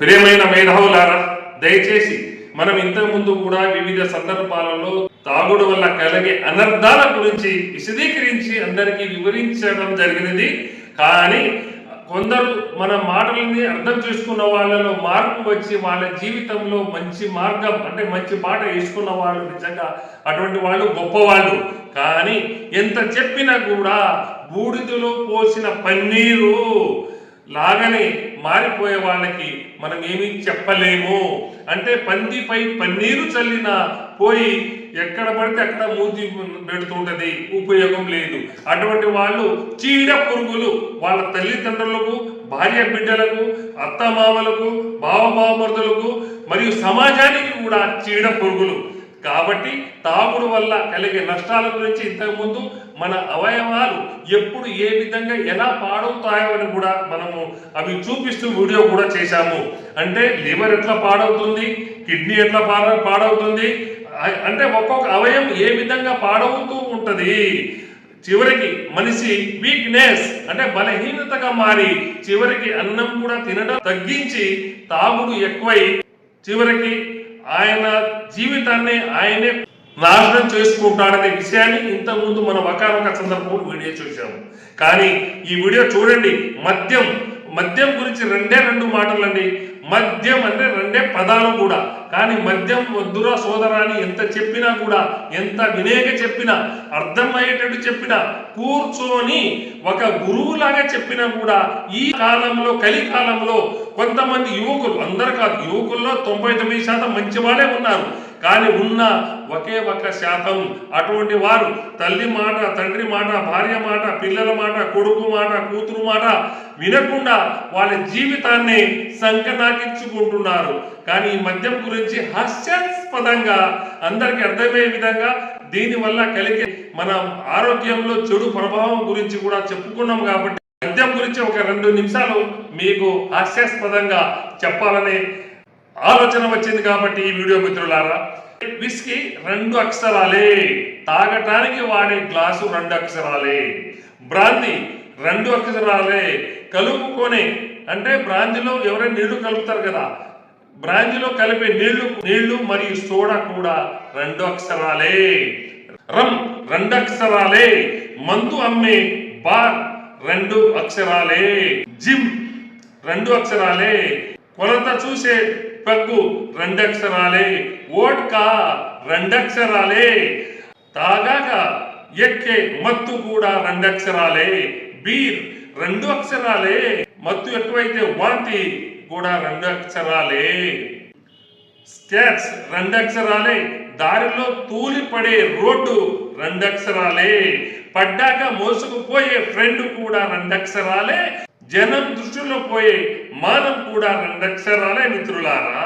ప్రియమైన మేధావులారా దయచేసి మనం ఇంతకు ముందు కూడా వివిధ సందర్భాలలో తాగుడు వల్ల కలిగే అనర్థాల గురించి విశదీకరించి అందరికీ వివరించడం జరిగినది. కానీ కొందరు మన మాటలని అర్థం చేసుకున్న వాళ్ళలో మార్పు వచ్చి వాళ్ళ జీవితంలో మంచి మార్గం అంటే మంచి పాట వేసుకున్న వాళ్ళు నిజంగా అటువంటి వాళ్ళు గొప్పవాళ్ళు. కానీ ఎంత చెప్పినా కూడా బూడిదలో పోసిన పన్నీరు లాగని మారిపోయే వాళ్ళకి మనం ఏమీ చెప్పలేము. అంటే పందిపై పన్నీరు చల్లిన పోయి ఎక్కడ పడితే అక్కడ మూతి పెడుతుంటది ఉపయోగం లేదు. అటువంటి వాళ్ళు చీడ పురుగులు వాళ్ళ తల్లిదండ్రులకు భార్య బిడ్డలకు అత్తమామలకు బావబామరుదులకు మరియు సమాజానికి కూడా చీడ పురుగులు కాబట్టి తాగుడు వల్ల కలిగే నష్టాల గురించి ఇంతకుముందు మన అవయవాలు ఎప్పుడు ఏ విధంగా ఎలా పాడవుతాయో అని కూడా మనము అవి చూపిస్తూ వీడియో కూడా చేశాము. అంటే లివర్ ఎట్లా పాడవుతుంది కిడ్నీ ఎట్లా పాడ పాడవుతుంది అంటే ఒక్కొక్క అవయం ఏ విధంగా పాడవుతూ ఉంటుంది. చివరికి మనిషి వీక్నెస్ అంటే బలహీనతగా మారి చివరికి అన్నం కూడా తినడం తగ్గించి తాగుడు ఎక్కువై చివరికి ఆయన జీవితాన్ని ఆయనే నాశనం చేసుకుంటాడనే విషయాన్ని ఇంతకుముందు మనం ఒకనొక సందర్భంలో వీడియో చూసాము కానీ ఈ వీడియో చూడండి. మద్యం మద్యం గురించి రెండే రెండు మాటలండి. మద్యం అంటే రెండే పదాలు కూడా. కానీ మద్యం వద్దురా సోదరాని ఎంత చెప్పినా కూడా ఎంత వినేక చెప్పినా అర్థమయ్యేటట్టు చెప్పినా కూర్చొని ఒక గురువులాగా చెప్పినా కూడా ఈ కాలంలో కలికాలంలో కొంతమంది యువకులు అందరు కాదు యువకుల్లో తొంభై తొమ్మిది శాతం మంచివాడే ఉన్నారు. కానీ ఉన్న ఒకే ఒక్క శాతం అటువంటి వారు తల్లి మాట తండ్రి మాట భార్య మాట పిల్లల మాట కొడుకు మాట కూతురు మాట వినకుండా వాళ్ళ జీవితాన్ని సంకనాకించుకుంటున్నారు. కానీ ఈ మద్యం గురించి హాస్యాస్పదంగా అందరికి అర్థమయ్యే విధంగా దీని వల్ల కలిగే మన ఆరోగ్యంలో చెడు ప్రభావం గురించి కూడా చెప్పుకున్నాం కాబట్టి మద్యం గురించి ఒక రెండు నిమిషాలు మీకు హాస్యాస్పదంగా చెప్పాలనే ఆలోచన వచ్చింది కాబట్టి ఈ వీడియో మిత్రులారా. విస్కీ రెండు అక్షరాలే. తాగటానికి వాడే గ్లాసు రెండు అక్షరాలే. బ్రాంతి రెండు అక్షరాలే కలుపుకొని అంటే బ్రాంజిలో ఎవరైనా నీళ్ళు కలుపుతారు కదా బ్రాంజిలో కలిపే నీళ్ళు నీళ్ళు మరియు సోడా కూడా రెండు అక్షరాలే. రమ్ రెండు అక్షరాలే మందు అమ్మే బార్ రెండు అక్షరాలే. జిమ్ రెండు అక్షరాలే కొలత చూసే పగ్గు రెండు అక్షరాలే ఓట్కా రెండక్షరాలే తాగాక ఎక్కే మత్తు కూడా రెండు అక్షరాలే. బీర్ రెండు అక్షరాలే మత్తు ఎక్కువైతే వాంతి కూడా రెండు అక్షరాలే. స్టాట్స్ రెండు అక్షరాలే దారిలో తూలిపడే రోడ్డు రెండు అక్షరాలే. పడ్డాక మోసుకుపోయే ఫ్రెండ్ కూడా రెండు అక్షరాలే జనం దృష్టిలో పోయే మానం కూడా రెండు అక్షరాలే మిత్రులారా.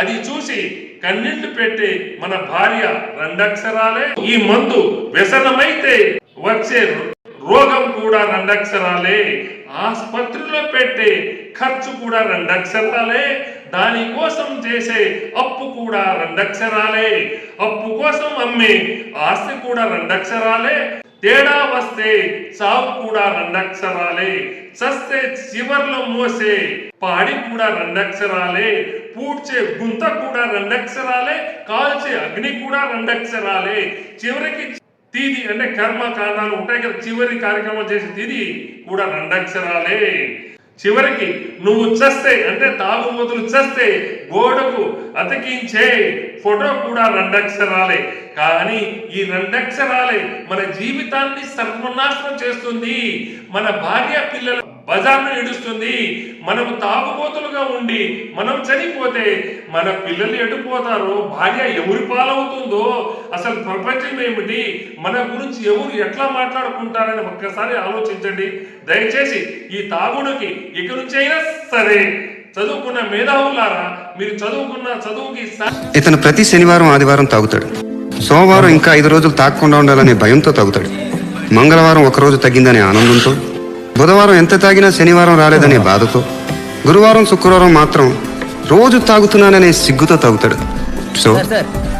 అది చూసి కన్నీళ్ళు పెట్టి మన భార్య రెండు అక్షరాలే. ఈ మందు వ్యసనమైతే వచ్చే రోగం కూడా రెండక్షరాలే. ఆసుపత్రిలో పెట్టే ఖర్చు కూడా రెండక్షరాలే. దానికోసం చేసే అప్పు కూడా రెండక్షరాలే. అప్పు కోసం అమ్మే ఆస్తి కూడా రెండక్షరాలే. తేడా వస్తే సాగు కూడా రెండక్షరాలే. చస్తే చివర్లో మోసే పాడి కూడా రెండక్షరాలే. పూడ్చే గుంత కూడా రెండక్షరాలే. కాల్చే అగ్ని కూడా రెండక్షరాలే. చివరికి తీది అంటే కర్మ కాదాలు ఉంటాయి కదా. చివరి కార్యక్రమం చేసే తీది కూడా రెండక్షరాలే. చివరికి నువ్వు చస్తే అంటే తాగుబోతులు చస్తే గోడకు అతికించే ఫోటో కూడా రెండక్షరాలే. కానీ ఈ రెండక్షరాలే మన జీవితాన్ని సర్వనాశనం చేస్తుంది. మన భార్య పిల్లల బజార్ను ఏడుస్తుంది. మనం తాగుబోతులుగా ఉండి మనం చనిపోతే మన పిల్లలు ఎడిపోతారో భార్య ఎవరి పాలవుతుందో అసలు ప్రపంచం ఏమిటి మన గురించి ఎవరు ఎట్లా మాట్లాడుకుంటారని ఒక్కసారి ఆలోచించండి. దయచేసి ఈ తాగుడుకి ఇక నుంచి అయినా సరే చదువుకున్న మేధావులారా మీరు చదువుకున్న చదువుకి ఇతను ప్రతి శనివారం ఆదివారం తాగుతాడు. సోమవారం ఇంకా ఐదు రోజులు తాగకుండా ఉండాలనే భయంతో తాగుతాడు. మంగళవారం ఒకరోజు తగ్గిందనే ఆనందంతో బుధవారం ఎంత తాగినా శనివారం రాలేదనే బాధతో గురువారం శుక్రవారం మాత్రం రోజు తాగుతున్నాననే సిగ్గుతో తాగుతాడు. సో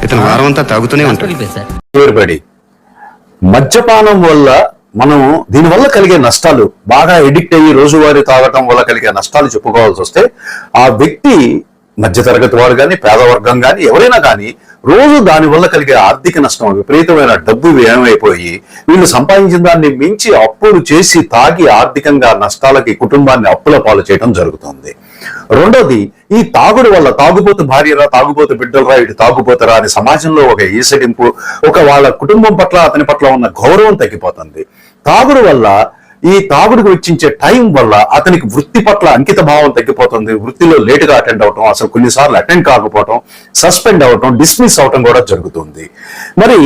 ఇతను వారం అంతా తాగుతూనే ఉంటాడు. మద్యపానం వల్ల మనం దీనివల్ల కలిగే నష్టాలు బాగా ఎడిక్ట్ అయ్యి రోజువారీ తాగటం వల్ల కలిగే నష్టాలు చెప్పుకోవాల్సి వస్తే ఆ వ్యక్తి మధ్యతరగతి వాడు కానీ పేదవర్గం కానీ ఎవరైనా కానీ రోజు దాని వల్ల కలిగే ఆర్థిక నష్టం విపరీతమైన డబ్బు వ్యయమైపోయి వీళ్ళు సంపాదించిన దాన్ని మించి అప్పులు చేసి తాగి ఆర్థికంగా నష్టాలకి కుటుంబాన్ని అప్పుల పాలు చేయడం జరుగుతుంది. రెండోది ఈ తాగుడు వల్ల తాగుబోతు భార్యరా తాగుబోతు బిడ్డలరా ఇటు తాగుబోతురా అని సమాజంలో ఒక ఈసడింపు ఒక వాళ్ళ కుటుంబం పట్ల అతని పట్ల ఉన్న గౌరవం తగ్గిపోతుంది. తాగుడు వల్ల ఈ తాగుడుకు వెచ్చించే టైం వల్ల అతనికి వృత్తి పట్ల అంకిత భావం తగ్గిపోతుంది. వృత్తిలో లేటుగా అటెండ్ అవటం అసలు కొన్నిసార్లు అటెండ్ కాకపోవటం సస్పెండ్ అవటం డిస్మిస్ అవటం కూడా జరుగుతుంది. మరి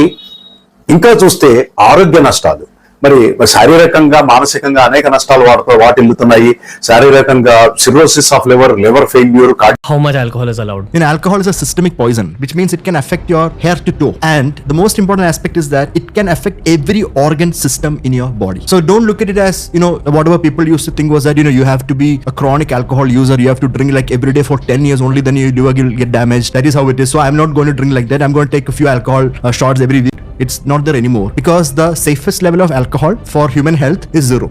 ఇంకా చూస్తే ఆరోగ్య నష్టాలు. మరి శారీరకంగా మానసికంగా అనేక నష్టాలు వాడుతూ వాటిల్లుతున్నాయి శారీరకంగా cirrhosis of liver liver failure How much alcohol is allowed? You know, alcohol is a systemic poison, which means it can affect your hair to toe. And the most important aspect is that it can affect every organ system in your body. So don't look at it as, you know, whatever people used to think was that, you know, you have to be a chronic alcohol user, you have to drink like every day for 10 years only, then your liver will get damaged. That is how it is. So I'm not going to drink like that. I'm going to take a few alcohol uh, shots every week. It's not there anymore because the safest level of alcohol for human health is zero.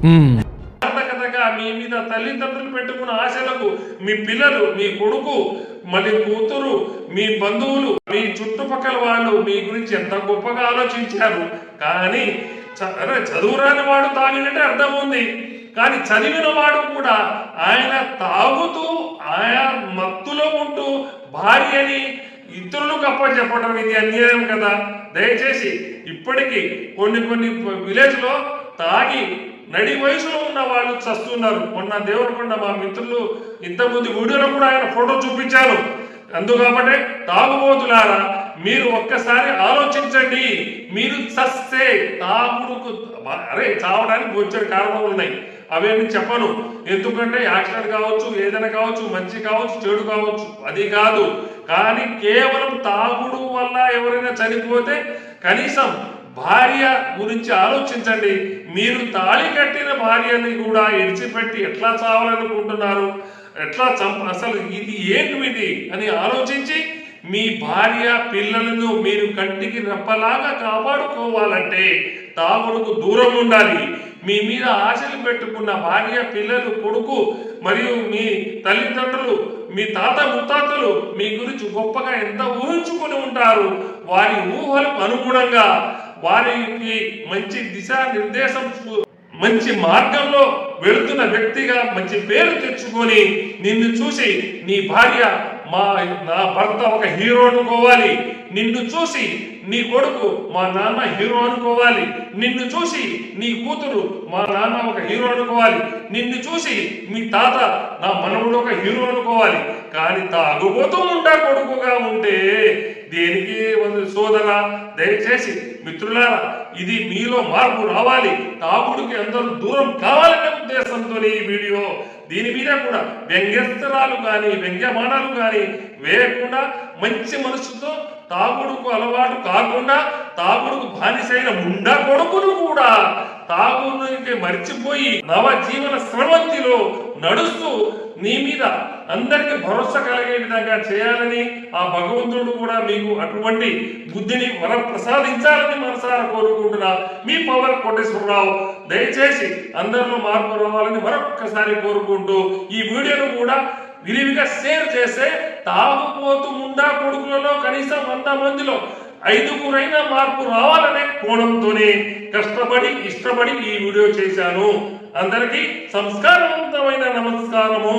కథగా మీ మీద తల్లిదండ్రులు పెట్టుకున్న ఆశలకు మీ పిల్లలు మీ కొడుకు మరి కూతురు మీ బంధువులు మీ చుట్టుపక్కల వాళ్ళు మీ గురించి ఎంత గొప్పగా ఆలోచించారు. కానీ చ- అరే చదువురాని వాడు తాగినట్టే అర్థం ఉంది. కానీ చదివిన వాడు కూడా ఆయన తాగుతూ ఆయా మత్తులో ఉంటూ భార్యని ఇతరులకు అప్పచెప్పడం ఇది అన్యాయం కదా? దయచేసి ఇప్పటికీ కొన్ని కొన్ని విలేజ్లో తాగి నడి వయసులో ఉన్న వాళ్ళు చస్తున్నారు. మొన్న దేవరకొండ మా మిత్రులు ఇంతకుముందు వీడియోలో కూడా ఆయన ఫోటో చూపించారు. అందుకాబట్టే తాగుబోతులారా మీరు ఒక్కసారి ఆలోచించండి. మీరు చస్తే తాగుడుకు అరే చావడానికి వచ్చే కారణాలు ఉన్నాయి. అవేమి చెప్పను. ఎందుకంటే యాక్సిడెంట్ కావచ్చు ఏదైనా కావచ్చు మంచి కావచ్చు చెడు కావచ్చు అది కాదు. కానీ కేవలం తాగుడు వల్ల ఎవరైనా చనిపోతే కనీసం భార్య గురించి ఆలోచించండి. మీరు తాళి కట్టిన భార్యని కూడా ఇడిచిపెట్టి ఎట్లా చావాలనుకుంటున్నారు? ఎట్లా చంప అసలు ఇది ఏంటిది అని ఆలోచించి మీ భార్య పిల్లలను మీరు కంటికి రెప్పలాగా కాపాడుకోవాలంటే తాగుడుకు దూరం ఉండాలి. మీ మీద ఆశలు పెట్టుకున్న భార్య పిల్లలు కొడుకు మరియు మీ తల్లిదండ్రులు మీ తాత ముత్తాతలు మీ గురించి గొప్పగా ఎంత ఊహించుకుని ఉంటారు? వారి ఊహలకు అనుగుణంగా వారికి మంచి దిశా నిర్దేశం మంచి మార్గంలో వెళుతున్న వ్యక్తిగా మంచి పేరు తెచ్చుకొని నిన్ను చూసి నీ భార్య మా నా భర్త ఒక హీరో అనుకోవాలి. నిన్ను చూసి నీ కొడుకు మా నాన్న హీరో అనుకోవాలి. నిన్ను చూసి నీ కూతురు మా నాన్న ఒక హీరో అనుకోవాలి. నిన్ను చూసి మీ తాత నా మనవుడు ఒక హీరో అనుకోవాలి. కానీ తాగుబోతూ ఉంటా కొడుకుగా ఉంటే దేనికి సోదర సోదరా? దయచేసి మిత్రులారా ఇది మీలో మార్పు రావాలి. తాగుడికి అందరూ దూరం కావాలనే ఉద్దేశంతో ఈ వీడియో దీని మీద కూడా వ్యంగ్యస్త్రాలు కానీ వ్యంగ్యమానాలు కానీ వేయకుండా మంచి మనసుతో తాగుడుకు అలవాటు కాకుండా తాగుడుకు బానిసైన ముండా కొడుకులు కూడా తాగుడికి మర్చిపోయి నవ జీవన స్రవంతిలో నడుస్తూ నీ మీద అందరికి భరోసా కలిగే విధంగా చేయాలని ఆ భగవంతుడు కూడా మీకు అటువంటి బుద్ధిని వరం ప్రసాదించాలని మనసారా కోరుకుంటున్నా. మీ పవర్ కోటేశ్వరరావు దయచేసి అందరిలో మార్పు రావాలని మరొక్కసారి కోరుకుంటూ ఈ వీడియోను కూడా విరివిగా షేర్ చేస్తే తాగుపోతు ముండా కొడుకులలో కనీసం వంద మందిలో ఐదుగురైనా మార్పు రావాలనే కోణంతోనే కష్టపడి ఇష్టపడి ఈ వీడియో చేశాను. అందరికీ సంస్కారవంతమైన నమస్కారము.